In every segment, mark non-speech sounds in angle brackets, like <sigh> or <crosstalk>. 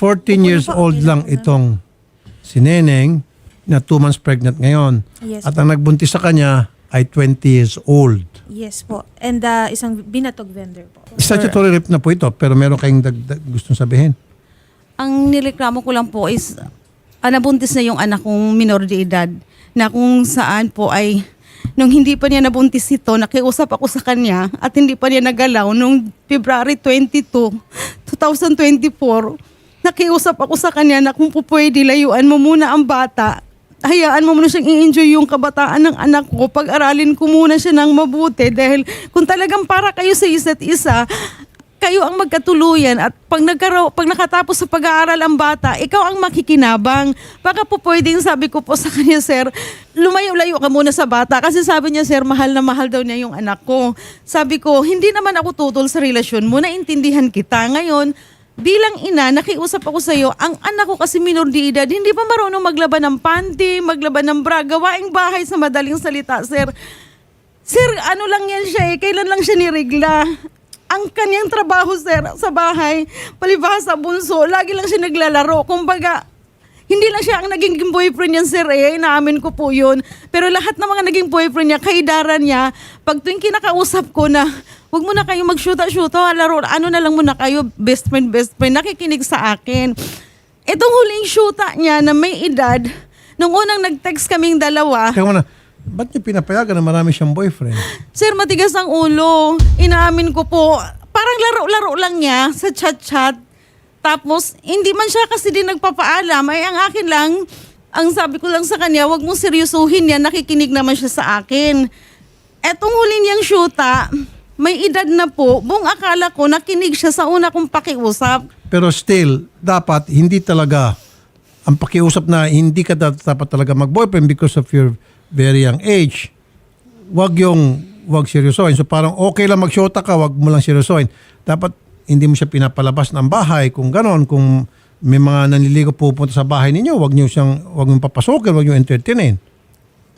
14 years old lang itong si Neneng na 2 months pregnant ngayon. Yes At ang nagbuntis sa kanya ay 20 years old. Yes po. And uh, isang binatog vendor po. Statutory rape na po ito pero meron kayong dagdag gustong sabihin. Ang nireklamo ko lang po is ah, nabuntis na yung anak kong minor de edad na kung saan po ay nung hindi pa niya nabuntis ito, nakiusap ako sa kanya at hindi pa niya nagalaw nung February 22, 2024. Nakiusap ako sa kanya na kung po pwede layuan mo muna ang bata hayaan mo muna siyang i-enjoy yung kabataan ng anak ko. Pag-aralin ko muna siya ng mabuti dahil kung talagang para kayo sa isa't isa, kayo ang magkatuluyan at pag, nagkaro, pag nakatapos sa pag-aaral ang bata, ikaw ang makikinabang. Baka po pwedeng, sabi ko po sa kanya, sir, lumayo-layo ka muna sa bata. Kasi sabi niya, sir, mahal na mahal daw niya yung anak ko. Sabi ko, hindi naman ako tutol sa relasyon mo, naintindihan kita. Ngayon, bilang ina, nakiusap ako sa iyo, ang anak ko kasi minor de edad, hindi pa marunong maglaban ng panty, maglaban ng bra, gawaing bahay sa madaling salita, sir. Sir, ano lang yan siya eh, kailan lang siya nirigla. Ang kanyang trabaho, sir, sa bahay, palibhasa bunso, lagi lang siya naglalaro. Kumbaga, hindi lang siya ang naging boyfriend niya, sir, eh. Inaamin ko po yun. Pero lahat ng mga naging boyfriend niya, kaidaran niya, pag tuwing kinakausap ko na, wag mo na kayo mag-shoota-shoota, laro, ano na lang muna kayo, best friend, best friend, nakikinig sa akin. Itong huling shoota niya na may edad, nung unang nag-text kaming dalawa, Kaya muna, ba't niyo pinapayagan na marami siyang boyfriend? Sir, matigas ang ulo. Inaamin ko po. Parang laro-laro lang niya sa chat-chat. Tapos, hindi man siya kasi din nagpapaalam. Ay, ang akin lang, ang sabi ko lang sa kanya, wag mong seryosuhin yan. Nakikinig naman siya sa akin. Etong huli niyang shoota, may edad na po. Buong akala ko, nakinig siya sa una kong pakiusap. Pero still, dapat hindi talaga ang pakiusap na hindi ka dapat talaga mag-boyfriend because of your very young age. Wag yung wag seryosohin. So parang okay lang mag-shota ka, wag mo lang seryosohin. Dapat hindi mo siya pinapalabas ng bahay kung ganon, kung may mga nanliligo pupunta sa bahay ninyo, wag niyo siyang wag niyo papasokin, wag niyo entertainin.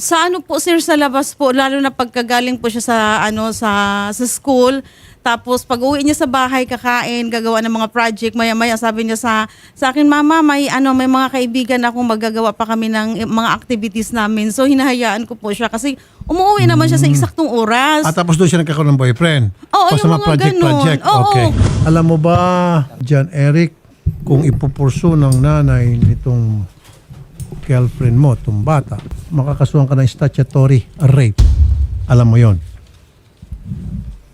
Sa ano po sir sa labas po lalo na pagkagaling po siya sa ano sa sa school tapos pag uwi niya sa bahay kakain gagawa ng mga project maya maya sabi niya sa sa akin mama may ano may mga kaibigan akong magagawa pa kami ng eh, mga activities namin so hinahayaan ko po siya kasi umuwi naman siya sa eksaktong oras At tapos doon siya nagkakaroon ng boyfriend. Oo, yung mga ganun. project. Oo. Okay. Alam mo ba, John Eric, kung ipupurso ng nanay nitong girlfriend mo, itong bata, makakasuhan ka ng statutory rape. Alam mo yon.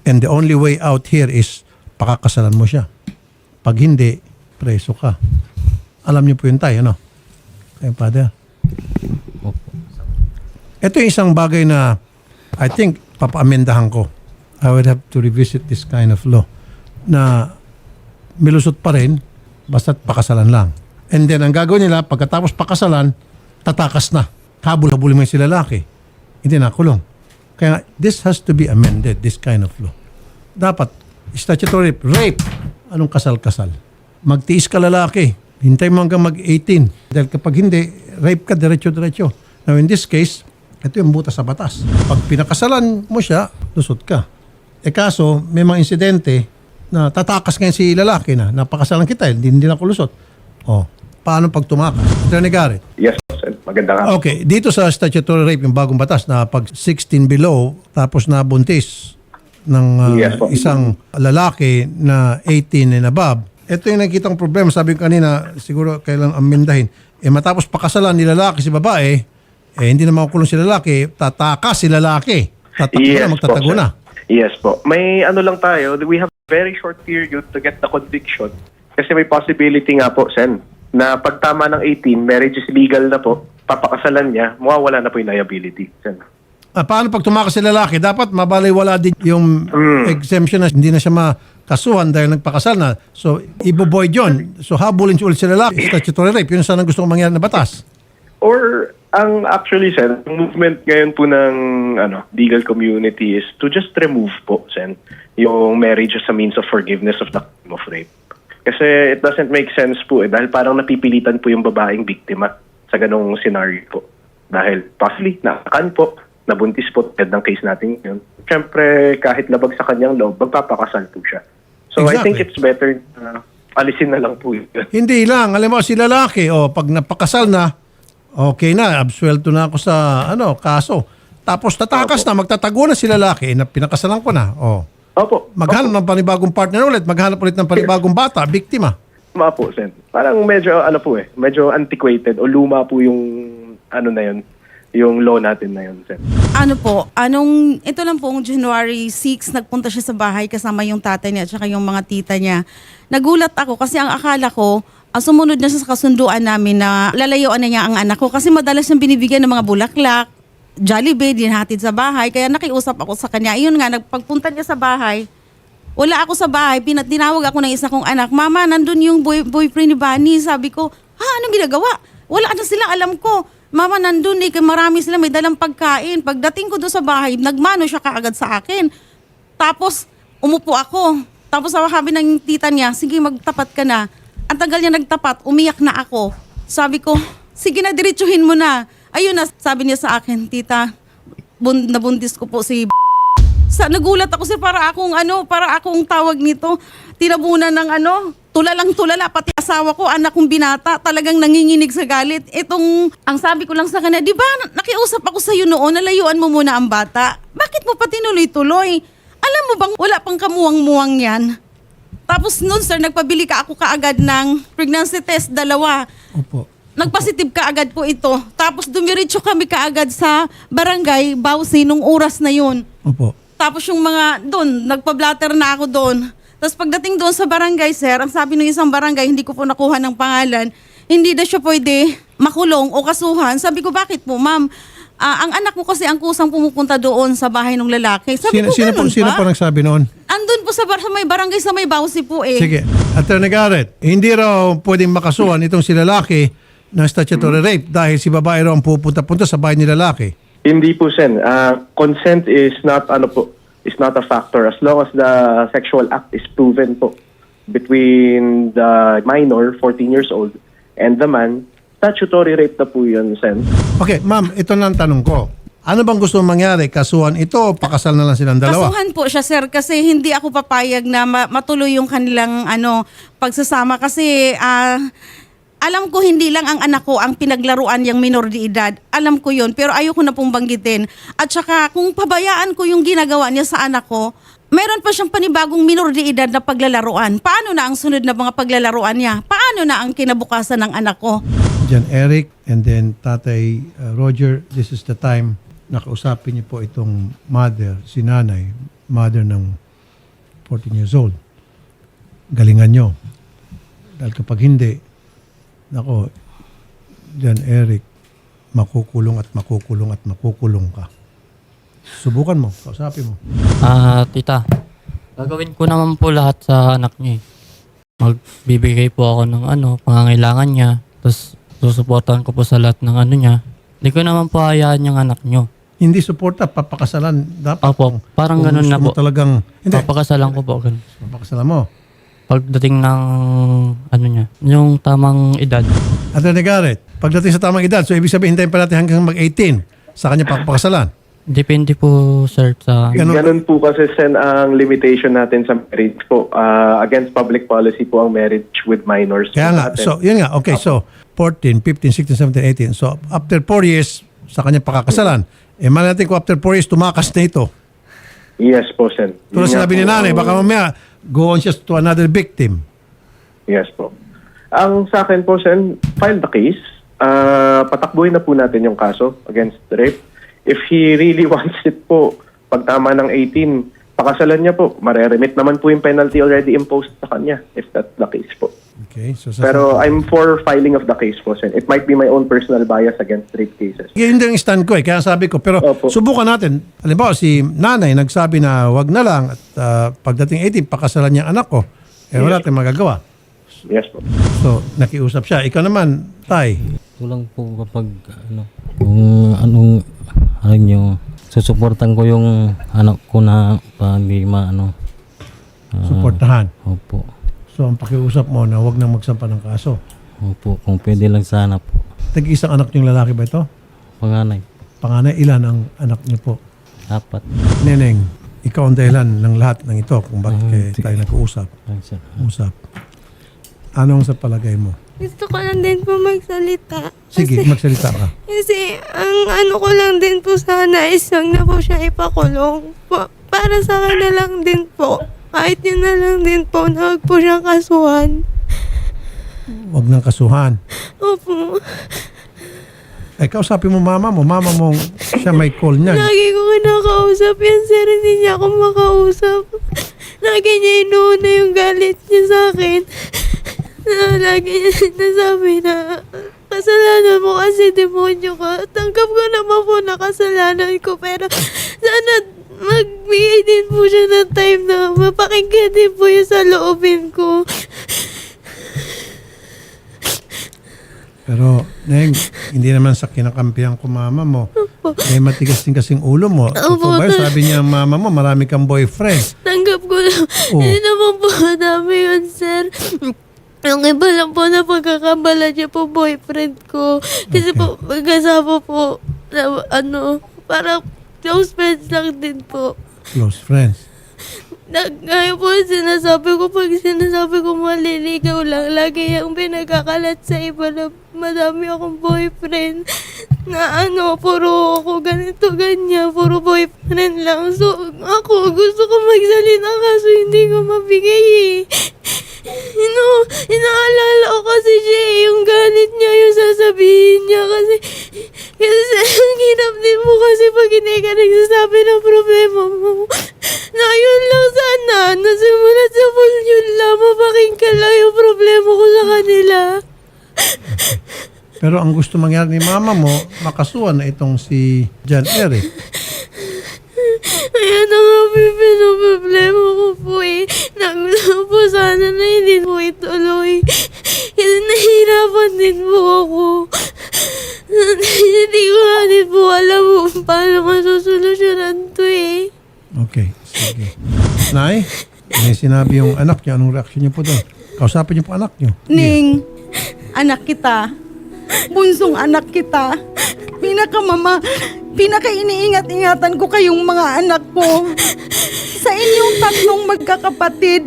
And the only way out here is pakakasalan mo siya. Pag hindi, preso ka. Alam niyo po yun tayo, ano? Kaya, Father. Ito yung isang bagay na I think papaamendahan ko. I would have to revisit this kind of law na milusot pa rin basta't pakasalan lang. And then ang gagawin nila pagkatapos pakasalan, tatakas na. Habol-habulin mo yung sila lalaki. Hindi na kulong. Kaya this has to be amended, this kind of law. Dapat statutory rape. Anong kasal-kasal? Magtiis ka lalaki. Hintay mo hanggang mag-18. Dahil kapag hindi, rape ka diretso-diretso. Now in this case, ito yung butas sa batas. Pag pinakasalan mo siya, lusot ka. E kaso, may mga insidente na tatakas ngayon si lalaki na napakasalan kita, hindi, hindi na kulusot. O, paano pag tumakas? Attorney Garrett. Yes, po, sir. Maganda nga. Okay, dito sa statutory rape, yung bagong batas na pag 16 below, tapos nabuntis ng uh, Yes po. isang lalaki na 18 and above, ito yung nakikita kong problema. Sabi ko kanina, siguro kailang amendahin. Eh matapos pakasalan ni lalaki si babae, eh hindi na makukulong si lalaki, tatakas si lalaki. Tatakbo na, magtatago sir. na. Yes po. May ano lang tayo, we have very short period to get the conviction. Kasi may possibility nga po, Sen, na pag tama ng 18, marriage is legal na po, papakasalan niya, mawawala na po yung liability, Sen. Ah, paano pag tumakas si lalaki? Dapat mabaliwala din yung Mm. exemption na hindi na siya makasuhan dahil nagpakasal na. So, iboboyd yun. So, habulin siya ulit si lalaki. Statutory rape. Yun sana gusto kong mangyari na batas. Or, ang actually, Sen, ang movement ngayon po ng ano, legal community is to just remove po, Sen, yung marriage as a means of forgiveness of the crime of rape. Kasi it doesn't make sense po eh, dahil parang napipilitan po yung babaeng biktima sa ganong scenario po. Dahil possibly, nakakan po, nabuntis po, head ng case natin yun. Siyempre, kahit labag sa kanyang loob, magpapakasal po siya. So I think Exactly. it's better na alisin na lang po yun. <laughs> Hindi lang. Alam mo, si lalaki, o pag napakasal na, okay na, absuelto na ako sa ano kaso. Tapos tatakas na, magtatago na si lalaki na pinakasalan ko na. O, Opo. maghanap ng panibagong partner ulit, maghanap ulit ng panibagong bata, biktima. Tama po, Sen. Parang medyo, ano po eh, medyo antiquated o luma po yung, ano na yun, yung law natin na yun, Sen. Ano po, anong, ito lang po, January 6, nagpunta siya sa bahay kasama yung tatay niya at saka yung mga tita niya. Nagulat ako kasi ang akala ko, ang sumunod na siya sa kasunduan namin na lalayuan na niya ang anak ko kasi madalas niyang binibigyan ng mga bulaklak, Jollibee, dinhatid sa bahay. Kaya nakiusap ako sa kanya. Ayun nga, nagpagpunta niya sa bahay, wala ako sa bahay, pinat ako ng isa kong anak, Mama, nandun yung boy, boyfriend ni Bunny. Sabi ko, ha, anong ginagawa? Wala na sila, alam ko. Mama, nandun eh, marami sila, may dalang pagkain. Pagdating ko doon sa bahay, nagmano siya kaagad sa akin. Tapos, umupo ako. Tapos sabi ng tita niya, sige, magtapat ka na. Ang tagal niya nagtapat, umiyak na ako. Sabi ko, sige na, diretsuhin mo na. Ayun na, sabi niya sa akin, tita, bun- nabuntis ko po si sa nagulat ako kasi para akong ano, para akong tawag nito, tinabunan ng ano, tulalang tulala pati asawa ko, anak kong binata, talagang nanginginig sa galit. Itong ang sabi ko lang sa kanya, 'di ba nakiusap ako sa iyo noon, nalayuan mo muna ang bata. Bakit mo pa tinuloy-tuloy? Alam mo bang wala pang kamuwang-muwang 'yan? Tapos noon sir, nagpabili ka ako kaagad ng pregnancy test dalawa. Opo. Nagpositive ka agad po ito. Tapos dumiretso kami kaagad sa barangay Bausi nung oras na yun. Opo. Tapos yung mga doon, nagpa-blatter na ako doon. Tapos pagdating doon sa barangay, sir, ang sabi ng isang barangay, hindi ko po nakuha ng pangalan, hindi na siya pwede makulong o kasuhan. Sabi ko, bakit po, ma'am? Ah, ang anak mo kasi ang kusang pumupunta doon sa bahay ng lalaki. Sabi Sino, ko, sino, po, ganun sino ba? po nagsabi noon? Andun po sa, bar- sa may barangay sa may Bausi po eh. Sige. Attorney Garrett, hindi raw pwedeng makasuhan itong si lalaki ng statutory rape dahil si babae raw ang pupunta-punta sa bahay ni lalaki. Hindi po, Sen. Ah, consent is not, ano po, is not a factor as long as the sexual act is proven po between the minor, 14 years old, and the man, statutory rape na po yun, Sen. Okay, ma'am, ito na ang tanong ko. Ano bang gusto mong mangyari? Kasuhan ito o pakasal na lang silang dalawa? Kasuhan po siya sir kasi hindi ako papayag na ma- matuloy yung kanilang ano pagsasama kasi ah, alam ko hindi lang ang anak ko ang pinaglaruan yung minor de edad. Alam ko yun pero ayoko na pong banggitin. At saka kung pabayaan ko yung ginagawa niya sa anak ko, meron pa siyang panibagong minor de edad na paglalaruan. Paano na ang sunod na mga paglalaruan niya? Paano na ang kinabukasan ng anak ko? Diyan Eric and then Tatay uh, Roger, this is the time na kausapin niyo po itong mother, si nanay, mother ng 14 years old. Galingan niyo. Dahil kapag hindi, nako, diyan Eric, makukulong at makukulong at makukulong ka. Subukan mo, kausapin mo. Ah, tita. Gagawin ko naman po lahat sa anak niya. eh. Magbibigay po ako ng ano, pangangailangan niya. Tapos susuportahan ko po sa lahat ng ano niya. Hindi ko naman po hayaan yung anak niyo. Hindi suporta, papakasalan. Dapat Opo, parang ganun na gusto mo po. talagang, hindi, Papakasalan ko po. Ganun. papakasalan mo. Pagdating ng ano niya, yung tamang edad. Attorney Garrett, pagdating sa tamang edad, so ibig sabihin hintayin pa natin hanggang mag-18 sa kanya papakasalan. Depende po, sir, sa... Ganun- Ganun po kasi, Sen, ang limitation natin sa marriage po. Ah, against public policy po ang marriage with minors. Kaya nga, Natin. so yun nga, okay, so 14, 15, 16, 17, 18. So after 4 years, sa kanya pakakasalan. Eh, mali natin kung after 4 years, tumakas na ito. Yes po, Sen. Tulad sinabi ni nanay, baka mamaya, go on siya to another victim. Yes po. Ang sa akin po, Sen, file the case. Ah, patakbuhin na po natin yung kaso against rape. If he really <laughs> wants it po, pag tama ng 18, pakasalan niya po. Mareremit naman po yung penalty already imposed sa kanya if that's the case po. Okay, so sa Pero I'm for filing of the case po, Sen. It might be my own personal bias against rape cases. Yun din ang stand ko eh. Kaya sabi ko, pero Opo. subukan natin. Halimbawa, si nanay nagsabi na wag na lang at ah, pagdating 18, pakasalan niya ang anak ko. Eh, wala tayong magagawa. Yes po. So, nakiusap siya. Ikaw naman, Tay. Kulang po kapag ano, kung anong ano nyo, susuportan ko yung anak ko na pag di maano. ah, Suportahan. Opo. So, ang pakiusap mo na wag na magsampa ng kaso. Opo, kung pwede lang sana po. Tag-isang anak niyong lalaki ba ito? Panganay, Panganay, ilan ang anak niyo po? apat. Neneng, ikaw ang dahilan ng lahat ng ito kung bakit kayo tayo nag-uusap. Lang siya. Usap. Anong sa palagay mo? Gusto ko lang din po magsalita. Sige, magsalita ka. Kasi ang ano ko lang din po sana is huwag na po siya ipakulong. Pa- para sa kanya lang din po. Kahit yun na lang din po na huwag po siyang kasuhan. Huwag nang kasuhan. Opo. Eh, kausapin mo mama mo. Mama mo, siya may call niyan. Lagi ko kinakausap yan, sir. Hindi niya ako makausap. Lagi niya inuuna yung galit niya sa akin. Na <laughs> lagi niya sinasabi na kasalanan mo kasi demonyo ka. Tanggap ko naman po na kasalanan ko. Pero sana magbigay din po siya ng time na mapakinggan din po yung sa loobin ko. Pero, Neng, hindi naman sa kinakampihan ko mama mo. Eh, matigas din kasing ulo mo. Opo, Totoo ba yun? Sabi niya mama mo, marami kang boyfriend. Tanggap ko na. Oh. Hindi naman po madami yun, sir. Yung iba lang po na pagkakabala niya po boyfriend ko. Kasi Okay. po, <laughs> magkasama po, na, ano, parang close friends lang din po. Close friends. Na, ngayon po, sinasabi ko, pag sinasabi ko maliligaw lang, lagi yung pinagkakalat sa iba na madami akong boyfriend. Na ano, puro ako ganito, ganyan, puro boyfriend lang. So, ako, gusto ko magsalita kaso hindi ko mabigay eh. Ino, inaalala ko kasi siya yung galit niya, yung sasabihin niya kasi, kasi ang hirap din mo kasi pag hindi ka nagsasabi ng problema mo. Na yun lang sana, nasimulat sa full yun lang, mapakinggan lang yung problema ko sa kanila. Pero ang gusto mangyari ni mama mo, makasuhan na itong si John Eric. Ayan na nga po yung pinoproblema ko po eh. Nagulo po sana na hindi po ituloy. Kasi nahihirapan din po ako. hindi ko nga din po paano masusolusyonan to eh. Okay, sige. Nay, may sinabi yung anak niyo. Anong reaction niyo po doon? Kausapin niyo po anak niyo. Ning, anak kita. Bunsong anak kita. Pinakamama, pinaka iniingat-ingatan ko kayong mga anak ko. Sa inyong tatlong magkakapatid,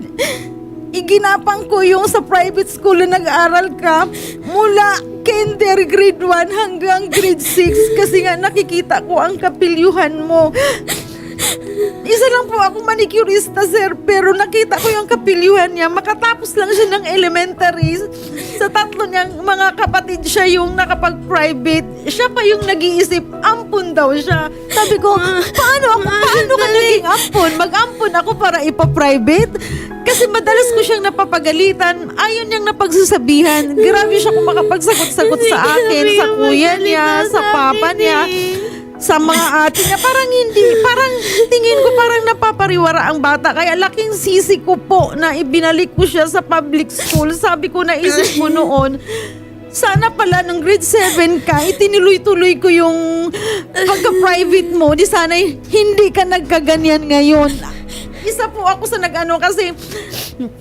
iginapang ko yung sa private school na nag-aral ka mula kinder grade 1 hanggang grade 6 kasi nga nakikita ko ang kapilyuhan mo. Isa lang po ako manicurista, sir, pero nakita ko yung kapilyuhan niya. Makatapos lang siya ng elementary. Sa tatlo niyang mga kapatid siya yung nakapag-private. Siya pa yung nag-iisip, ampun daw siya. Sabi ko, paano ako, paano ka naging ampun? Mag-ampun ako para ipa-private? Kasi madalas ko siyang napapagalitan. Ayaw niyang napagsasabihan. Grabe siya kung makapagsagot-sagot sa akin, sa kuya niya, sa papa niya sa mga ate niya, parang hindi, parang tingin ko parang napapariwara ang bata. Kaya laking sisi ko po na ibinalik ko siya sa public school. Sabi ko, naisip ko noon, sana pala nung grade 7 ka, itinuloy-tuloy ko yung pagka-private mo. Di sana hindi ka nagkaganyan ngayon. Isa po ako sa nag-ano kasi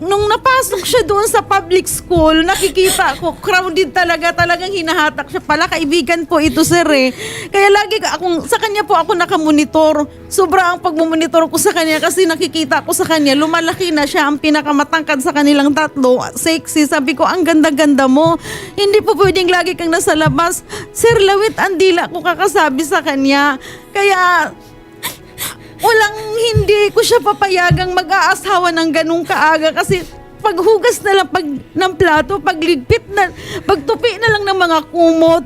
nung napasok siya doon sa public school, nakikita ko, crowded talaga, talagang hinahatak siya. Pala, kaibigan po ito, sir eh. Kaya lagi akong, sa kanya po ako nakamonitor. Sobra ang pagmumonitor ko sa kanya kasi nakikita ko sa kanya, lumalaki na siya, ang pinakamatangkad sa kanilang tatlo. Sexy. Sabi ko, ang ganda-ganda mo. Hindi po pwedeng lagi kang nasa labas. Sir, lawit ang dila ko kakasabi sa kanya. Kaya, walang hindi ko siya papayagang mag-aasawa ng ganung kaaga kasi paghugas na lang pag, ng plato, pagligpit na, pagtupi na lang ng mga kumot,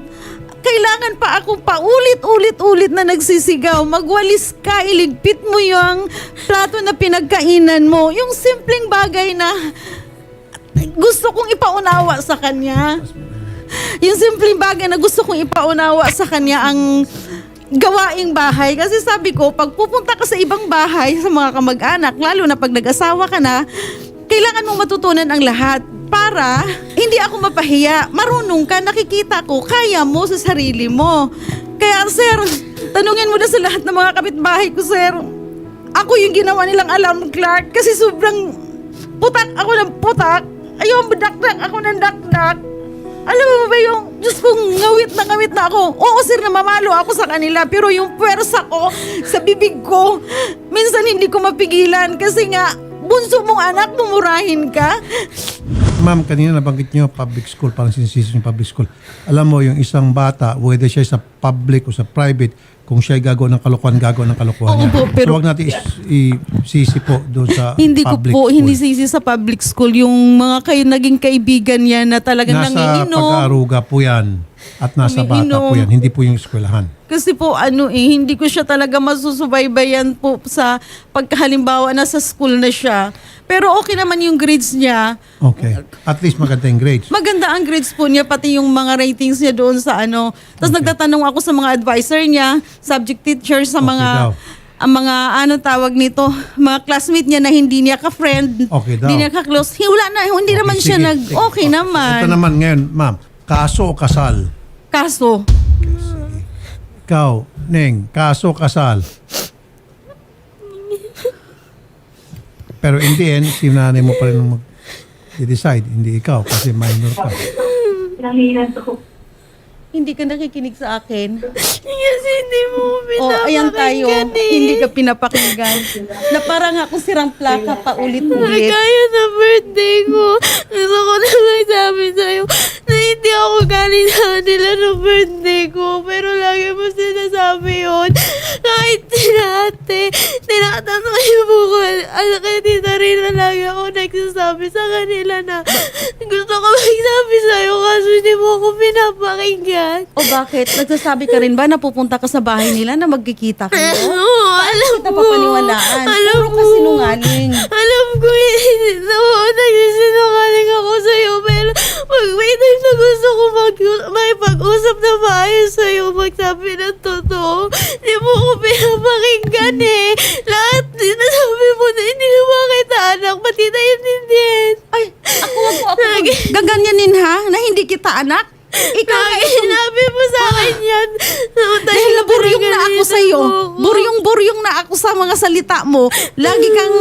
kailangan pa ako paulit-ulit-ulit na nagsisigaw. Magwalis ka, iligpit mo yung plato na pinagkainan mo. Yung simpleng bagay na gusto kong ipaunawa sa kanya. Yung simpleng bagay na gusto kong ipaunawa sa kanya ang gawaing bahay. Kasi sabi ko, pag pupunta ka sa ibang bahay, sa mga kamag-anak, lalo na pag nag-asawa ka na, kailangan mong matutunan ang lahat para hindi ako mapahiya. Marunong ka, nakikita ko, kaya mo sa sarili mo. Kaya sir, tanungin mo na sa lahat ng mga kapitbahay ko, sir. Ako yung ginawa nilang alarm clock kasi sobrang putak ako ng putak. Ayaw, dakdak ako ng dakdak. Alam mo ba yung, Diyos ko, ngawit na ngawit na ako. Oo, sir, namamalo ako sa kanila. Pero yung pwersa ko sa bibig ko, minsan hindi ko mapigilan. Kasi nga, bunso mong anak, mumurahin ka. ma'am, kanina nabanggit niyo public school, parang sinisisi yung public school. Alam mo, yung isang bata, whether siya sa public o sa private, kung siya ay gagawa ng kalokohan, gagawa ng kalokohan Oo niya. po, pero- so, wag natin is- isisi po doon sa <laughs> Hindi ko public po, school. hindi sisi sa public school. Yung mga kayo naging kaibigan niya na talagang Nasa nangiinom. pag-aaruga po yan. At nasa bata Umiinom. po yan, hindi po yung eskwelahan. Kasi po ano eh, hindi ko siya talaga masusubaybayan po sa pagkahalimbawa na sa school na siya. Pero okay naman yung grades niya. Okay. At least maganda yung grades. Maganda ang grades po niya, pati yung mga ratings niya doon sa ano. Tapos nagtatanong ako sa mga advisor niya, subject teacher, sa Okay mga daw. ang mga ano tawag nito, mga classmate niya na hindi niya ka-friend, Okay daw. hindi niya ka-close. Hi- Wala na, hindi Okay, naman siya sige, nag sige. okay naman. Ito naman ngayon, ma'am. Kaso o kasal? Kaso, Ikaw, Neng, kaso o kasal? Pero in the end, si nanay mo pa rin ang mag-decide, hindi ikaw kasi minor ka. hindi ka nakikinig sa akin. Kasi hindi mo O, oh, ayan tayo. pinapakinggan eh. Hindi ka pinapakinggan. na parang ako sirang plaka pa ulit-ulit. Kaya sa birthday ko, gusto ko na magsabi sa'yo na hindi ako galing sa kanila no birthday ko. Pero lagi mo sinasabi yun. Kahit sinate, tinatanong yung buko. Ano kaya tita rin na lagi ako nagsasabi sa kanila na gusto ko magsabi sa'yo kaso hindi mo ako pinapakinggan. O bakit? Nagsasabi ka rin ba na pupunta ka sa bahay nila na magkikita kayo? <laughs> Oo, alam Kita ko. papaniwalaan. Alam Puro ko. ka sinungaling. Alam ko. Oo, nagsisinungaling ako sa'yo. Pero pag may time na gusto ko mag may pag-usap na maayos sa'yo, magsabi ng totoo, hindi mo ko pinapakinggan eh. Lahat sinasabi mo na hindi mo kita anak, pati na intindihin. Ay, ako wag mo ako gaganyanin ha, na hindi kita anak. Ikaw Lagi sinabi mo sa akin yan. No, dahil naburyong na ako sa iyo. Buryong-buryong na ako sa mga salita mo. Lagi kang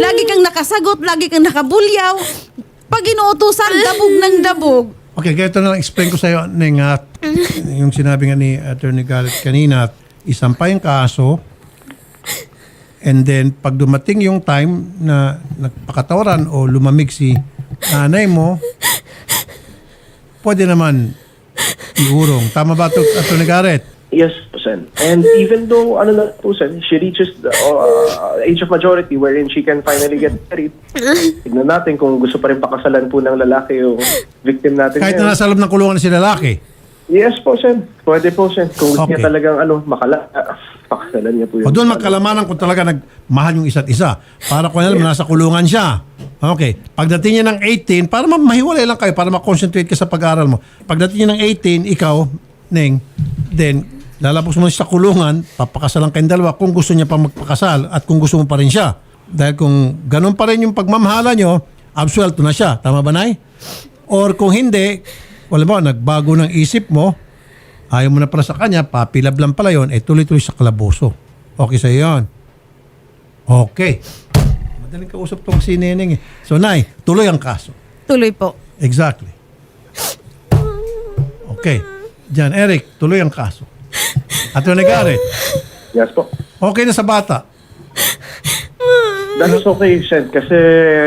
lagi kang nakasagot, lagi kang nakabulyaw. Pag inuutusan, dabog ng dabog. Okay, ganito na lang explain ko sa iyo, Neng, at yung sinabi nga ni Attorney Garrett kanina, isampay yung kaso, and then pag dumating yung time na nagpakatawaran o lumamig si nanay mo, pwede naman iurong. Tama ba ito, Attorney Garrett? Yes, po, Sen. And even though, ano na po, Sen, she reaches the uh, age of majority wherein she can finally get married, tignan natin kung gusto pa rin pakasalan po ng lalaki yung victim natin. Kahit ngayon. na nasa loob ng kulungan si lalaki. Yes po, Sen. Pwede po, Sen. Kung gusto Okay. niya talagang ano, makala, ah, pakasalan niya po yun. O doon magkalamanan kung talaga nagmahal yung isa't isa. Para kung alam, nasa kulungan siya. Okay. Pagdating niya ng 18, para ma- mahiwalay lang kayo, para ma-concentrate ka sa pag-aaral mo. Pagdating niya ng 18, ikaw, Neng, then, lalabas mo siya sa kulungan, papakasalan kayong dalawa kung gusto niya pa magpakasal at kung gusto mo pa rin siya. Dahil kung ganun pa rin yung pagmamahala nyo, absuelto na siya. Tama ba, Nay? Or kung hindi, wala mo, nagbago ng isip mo, ayaw mo na pala sa kanya, papilab lang pala yun, eh tuloy-tuloy sa kalaboso. Okay sa yun. Okay. Madaling kausap tong si Neneng eh. So, Nay, tuloy ang kaso. Tuloy po. Exactly. Okay. Jan, Eric, tuloy ang kaso. At yung nagari, Yes po. okay na sa bata. That is okay, Sen. Kasi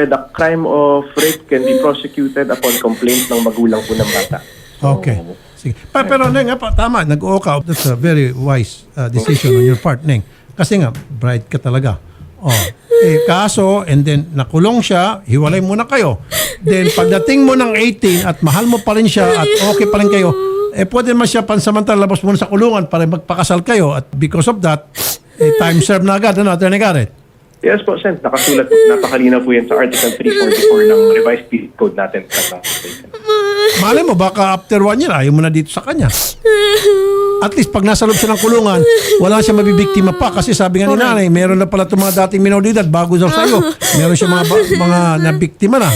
the crime of rape can be prosecuted upon complaint ng magulang po ng bata. Okay. Sige. Pa, pero Neng, nga pa, tama, nag-oo ka. That's a very wise uh, decision on your part, Neng. Kasi nga, bright ka talaga. Oh. Eh, kaso, and then nakulong siya, hiwalay muna kayo. Then pagdating mo ng 18 at mahal mo pa rin siya at okay pa rin kayo, eh pwede naman siya pansamantala labas muna sa kulungan para magpakasal kayo at because of that, eh, time served na agad. Ano, Attorney Garrett? Yes po, Sen. Nakasulat po. Napakalinaw po yan sa Article 344 ng revised penal code natin. Malay mo, baka after one year, ayaw mo na dito sa kanya. At least pag nasa loob siya ng kulungan, wala siya mabibiktima pa. Kasi sabi nga ni nanay, meron na pala itong mga dating minoridad bago daw sa'yo. Meron siya mga, ba- mga nabiktima na.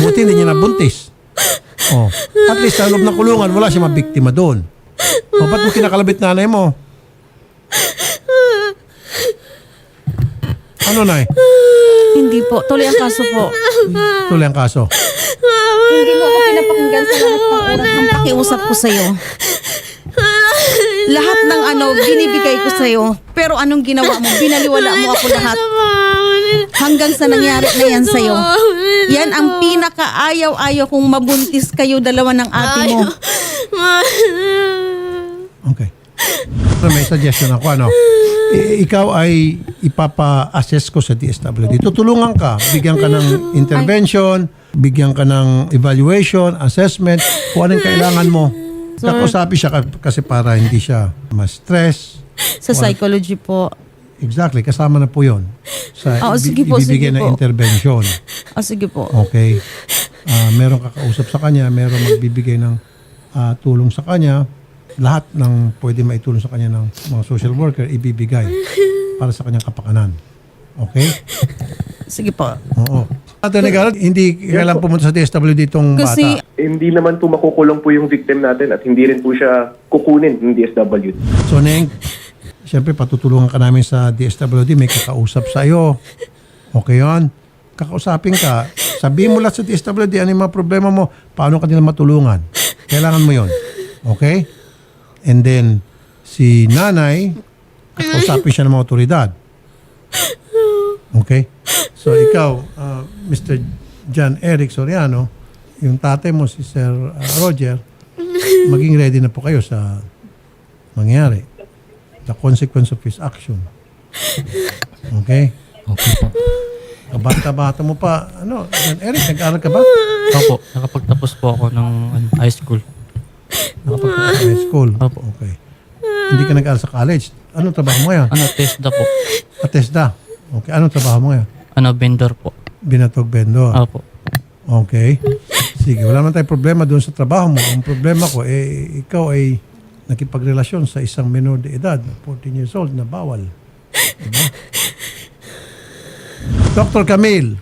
Buti hindi niya nabuntis. Oh. At least sa loob ng kulungan, wala siya mabiktima doon. O, ba't mo kinakalabit nanay mo? Ano, Nay? Hindi po. Tuloy ang kaso po. Tuloy ang kaso. Hindi mo ako pinapakinggan sa lahat ng oras ng pakiusap ko sa'yo. Lahat ng ano, binibigay ko sa'yo. Pero anong ginawa mo? Binaliwala mo ako lahat. Hanggang sa nangyari na yan sa'yo. Yan ang pinakaayaw-ayaw kung mabuntis kayo dalawa ng ate mo. Okay. Pero may suggestion ako, ano? I- ikaw ay ipapa-assess ko sa DSWD. Tutulungan ka. Bigyan ka ng intervention, bigyan ka ng evaluation, assessment, kung anong kailangan mo. Kakausapin siya ka- kasi para hindi siya ma-stress. Sa psychology po. Exactly, kasama na po yon sa Oo, ibi- sige po, ibibigay sige na po. intervention. Ah, sige po. Okay. Ah, meron kakausap sa kanya, meron magbibigay ng ah, tulong sa kanya. Lahat ng pwede maitulong sa kanya ng mga social worker, ibibigay para sa kanyang kapakanan. Okay? Sige po. Oo. Attorney Garrett, hindi kailangan pumunta sa DSWD itong Kasi bata. Hindi naman po makukulong po yung victim natin at hindi rin po siya kukunin ng DSWD. So, Neng, siyempre patutulungan ka namin sa DSWD. May kakausap sa iyo. Okay yon? Kakausapin ka. Sabihin mo lahat sa DSWD ano yung mga problema mo. Paano ka nila matulungan. Kailangan mo yon. Okay? And then, si nanay, kakausapin siya ng mga otoridad. Okay? So, ikaw, uh, Mr. John Eric Soriano, yung tatay mo, si Sir uh, Roger, maging ready na po kayo sa mangyari. The consequence of his action. Okay? Okay po. Kabata-bata mo pa, ano, John Eric, nag-aaral ka ba? Opo, nakapagtapos po ako ng ano, high school. Sa high school? Opo. Okay. Hindi ka nag-aaral sa college? Anong trabaho mo ngayon? Ano, TESDA po. Atesda. Okay. Anong trabaho mo ngayon? Ano, vendor po. Binatog vendor. Opo. Okay. Sige, wala man tayong problema doon sa trabaho mo. Ang problema ko, eh, ikaw ay nakipagrelasyon sa isang menor de edad, 14 years old, na bawal. Diba? Dr. Camille.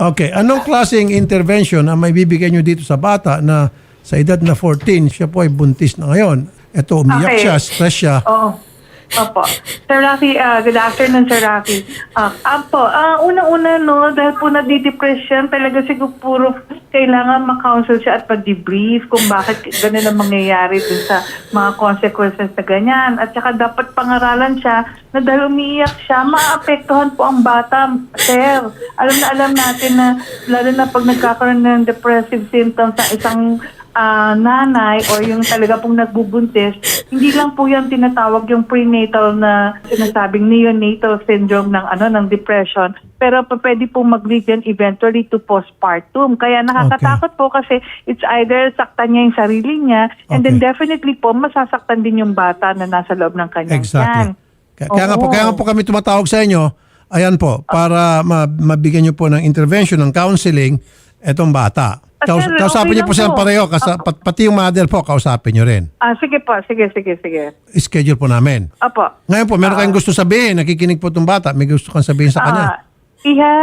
Okay, anong klaseng intervention ang may bibigay nyo dito sa bata na sa edad na 14, siya po ay buntis na ngayon. Ito, umiyak Okay. siya, stress siya. Oo. Opo. Sir Rafi, ah, good afternoon, Sir Rafi. Ah, apo, ah, unang-una, no, dahil po nadidepression, talaga siguro puro kailangan makounsel siya at pag-debrief kung bakit ganun ang mangyayari dun sa mga consequences na ganyan. At saka dapat pangaralan siya na dahil umiiyak siya, maapektuhan po ang bata, sir. Alam na alam natin na, lalo na pag nagkakaroon ng depressive symptoms sa isang ah, nanay or yung talaga pong nagbubuntis, hindi lang po yan tinatawag yung prenatal na sinasabing neonatal syndrome ng ano ng depression, pero pa- pwede po mag-lead yan eventually to postpartum. Kaya nakakatakot po kasi it's either saktan niya yung sarili niya and then Okay. definitely po masasaktan din yung bata na nasa loob ng kanyang Exactly. tiyan. Kaya, kaya nga po, Oo. kaya nga po kami tumatawag sa inyo, ayan po, para ma- mabigyan nyo po ng intervention, ng counseling, etong bata. Ah, Kaus- sir, kausapin okay niyo po lang silang po. pareho, kasa- pat- pati yung mother po, kausapin nyo rin. Ah, sige po, sige, sige, sige. Schedule po namin. Apo. Ngayon po, meron kayong gusto sabihin, nakikinig po itong bata, may gusto kang sabihin sa kanya. Ah, iha,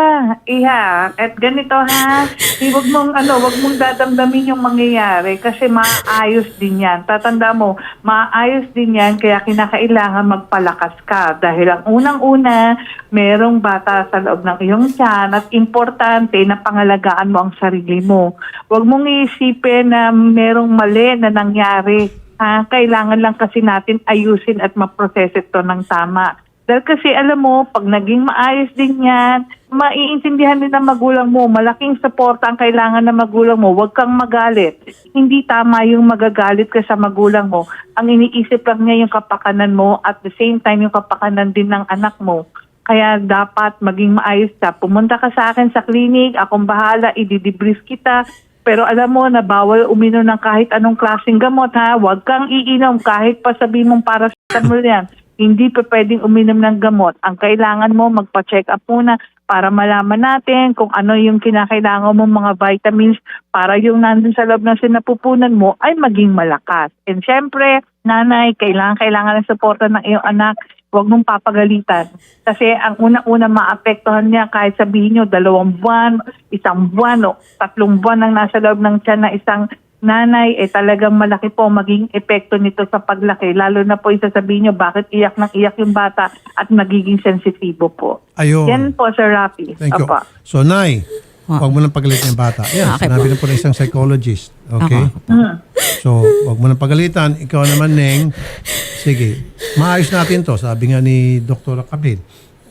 iha. At ganito ha, <laughs> eh, wag mong ano, wag mong dadamdamin yung mangyayari kasi maayos din 'yan. Tatanda mo, maayos din 'yan kaya kinakailangan magpalakas ka dahil ang unang-una, merong bata sa loob ng iyong tiyan at importante na pangalagaan mo ang sarili mo. Wag mong iisipin na merong mali na nangyari. Ha? Kailangan lang kasi natin ayusin at maprocess ito ng tama. Dahil kasi alam mo, pag naging maayos din yan, maiintindihan din ng magulang mo, malaking support ang kailangan ng magulang mo, huwag kang magalit. Hindi tama yung magagalit ka sa magulang mo. Ang iniisip lang niya yung kapakanan mo at the same time yung kapakanan din ng anak mo. Kaya dapat maging maayos ka. Pumunta ka sa akin sa clinic, akong bahala, i-debrief kita. Pero alam mo na bawal uminom ng kahit anong klaseng gamot ha. Huwag kang iinom kahit pa sabihin mong para sa yan. <laughs> Hindi pa pwedeng uminom ng gamot. Ang kailangan mo, magpa-check up muna para malaman natin kung ano yung kinakailangan mo mga vitamins para yung nandun sa loob ng sinapupunan mo ay maging malakas. And syempre, nanay, kailangan, kailangan ng suporta ng iyong anak. Huwag mong papagalitan. Kasi ang una-una maapektuhan niya kahit sabihin nyo dalawang buwan, isang buwan o tatlong buwan ang nasa loob ng tiyan na isang nanay, eh talagang malaki po maging epekto nito sa paglaki. Lalo na po isasabihin nyo bakit iyak ng iyak yung bata at magiging sensitibo po. Ayun. Yan po, Sir Rafi. Thank you. So, Nay, huwag mo nang pagalitan yung bata. Yan, Okay sinabi po. na po ng isang psychologist. Okay? Mm. So, huwag mo nang pagalitan. Ikaw naman, Neng, sige, maayos natin to. Sabi nga ni Dr. Camille,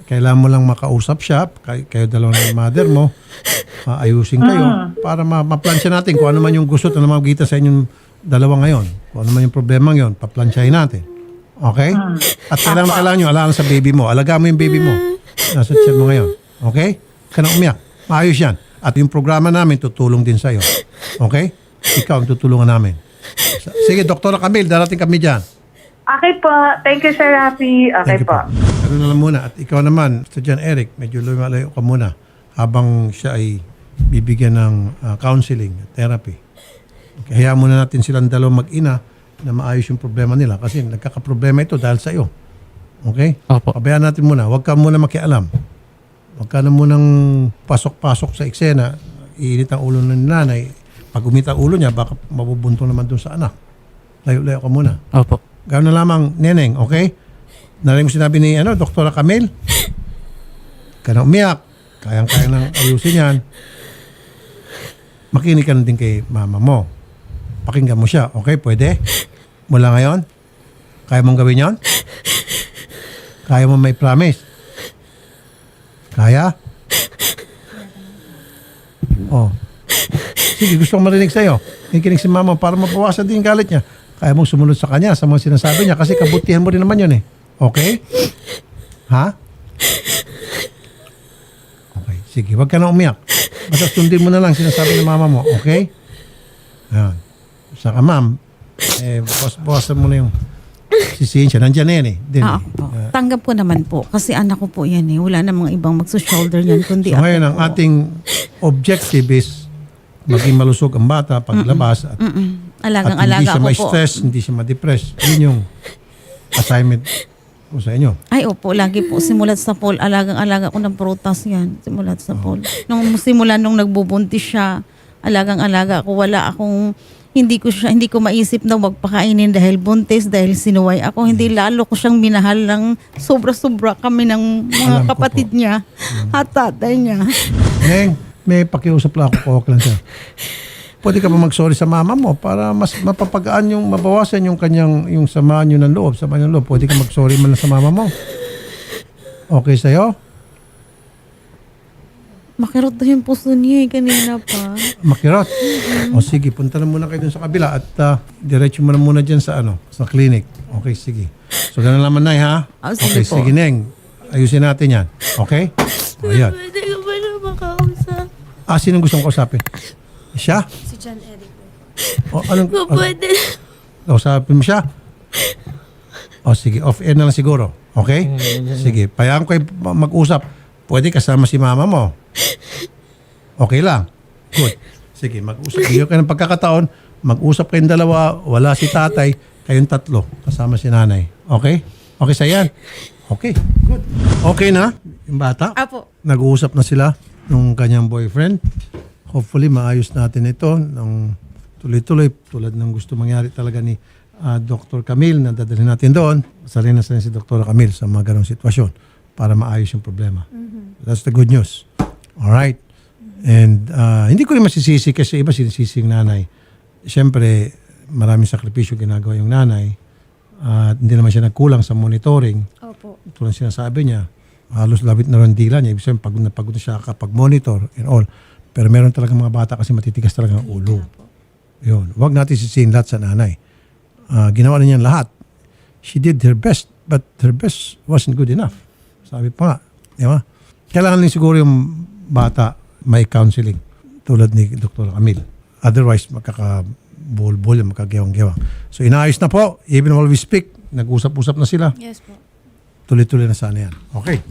Kailangan mo lang makausap siya, kay, kayo dalawa ng mother mo, ayusin kayo para ma- maplansya natin kung ano man yung gusto na magita sa inyong dalawa ngayon. Kung ano man yung problema ngayon, paplansyahin natin. Okay? At kailangan kailangan nyo, alaala sa baby mo. Alagaan mo yung baby mo. Nasa tiyan mo ngayon. Okay? Ka na umiyak. Maayos yan. At yung programa namin, tutulong din sa'yo. Okay? Ikaw ang tutulungan namin. Sige, Doktora Camille, darating kami dyan. Okay po. Thank you, Sir Rafi. Okay Thank you po. Ano na lang muna. At ikaw naman, Sir John Eric, medyo lumalayo ka muna habang siya ay bibigyan ng ah, counseling, therapy. Okay, hayaan muna natin silang dalawang mag-ina na maayos yung problema nila kasi nagkakaproblema ito dahil sa iyo. Okay? Opo. Pabayaan natin muna. Huwag ka muna makialam. Huwag ka na munang pasok-pasok sa eksena. Iinit ang ulo ng nanay. Pag umita ang ulo niya, baka mabubuntong naman dun sa anak. Layo-layo ka muna. Opo. Gano'n na lamang, neneng, okay? Narinig mo sinabi ni ano, Doktora Camille? <laughs> Ka na umiyak. Kayang-kaya nang ayusin yan. Makinig ka na din kay mama mo. Pakinggan mo siya. Okay, pwede? Mula ngayon? Kaya mong gawin yon? Kaya mo may promise? Kaya? Oh. Sige, gusto kong marinig sa'yo. Nakikinig si mama para mabawasan din galit niya. Kaya mong sumunod sa kanya sa mga sinasabi niya kasi kabutihan mo rin naman yun eh. Okay? Ha? Okay, sige. Huwag ka na umiyak. Basta sundin mo na lang sinasabi ng mama mo. Okay? Ayan. Saka ma'am, eh, bawas-bawasan mo na yung sisihin siya. Nandiyan na yan eh. Din, Ah, po. Tanggap ko naman po. Kasi anak ko po yan eh. Wala namang ibang magso-shoulder yan kundi So ngayon, ang po. ating objective is maging malusog ang bata paglabas at Mm-mm. At hindi Alagang-alaga siya ma-stress, hindi siya ma-depress. Yun yung assignment ko sa inyo. Ay, opo. Lagi po. Simulat sa pool. Alagang-alaga ko ng prutas yan. Simulat sa pool. Nung simula nung nagbubuntis siya, alagang-alaga ko. Wala akong hindi ko siya hindi ko maisip na wag pakainin dahil buntis dahil sinuway ako hindi lalo ko siyang minahal ng sobra-sobra kami ng mga Alam ko kapatid po. niya at tatay niya Neng, may pakiusap lang ako, kawak lang siya. <laughs> Pwede ka ba mag-sorry sa mama mo para mas mapapagaan yung, mabawasan yung kanyang, yung samaan nyo ng loob, samaan ng loob. Pwede ka mag-sorry man sa mama mo. Okay sa'yo? makirot daw yung puso niya eh, kanina pa Makirot. O sige, punta na muna kayo dun sa kabila at uh, diretso mo na muna dyan sa ano, sa clinic. Okay, sige. So, ganun naman na ha? Ah, sige okay, po. sige, Neng. Ayusin natin yan. Okay? O, yan. Pwede ka ba na makausap? Ah, sinong gustong kausapin? Siya? Si John Eric. O, anong, Kung ano, pwede. kausapin mo siya? O, sige. Off-air na lang siguro. Okay? Sige. Payaan ko kayo mag-usap. Pwede kasama si mama mo. Okay lang. Good. Sige, mag-usap. Bigyan kayo ng pagkakataon. Mag-usap kayong dalawa. Wala si tatay. Kayong tatlo. Kasama si nanay. Okay? Okay sa yan? Okay. Good. Okay na? Yung bata? Apo. Nag-uusap na sila nung kanyang boyfriend. Hopefully, maayos natin ito ng tuloy-tuloy tulad ng gusto mangyari talaga ni ah, Dr. Camille na dadalhin natin doon. Sanay na sanay si Dr. Camille sa mga ganong sitwasyon para maayos yung problema. That's the good news. All right. And ah, hindi ko rin masisisi kasi iba sinisisi yung nanay. Siyempre, maraming sakripisyo ginagawa yung nanay. At hindi naman siya nagkulang sa monitoring Opo. tulad ng sinasabi niya, halos labit na rin dila niya. Ibig sabihin, pagod na pagod na siya kapag monitor and all. Pero meron talaga mga bata kasi matitigas talaga ang ulo. Yun. Huwag natin sisihin lahat sa nanay. Ah, ginawa na niya lahat. She did her best, but her best wasn't good enough. Sabi pa nga. Di ba? Kailangan din siguro yung bata may counseling tulad ni Dr. Camille. Otherwise, magkakabulbul, magkagewang-gewang. So, inaayos na po. Even while we speak, nag-usap-usap na sila Yes po. tuloy-tuloy na sana yan. Okay.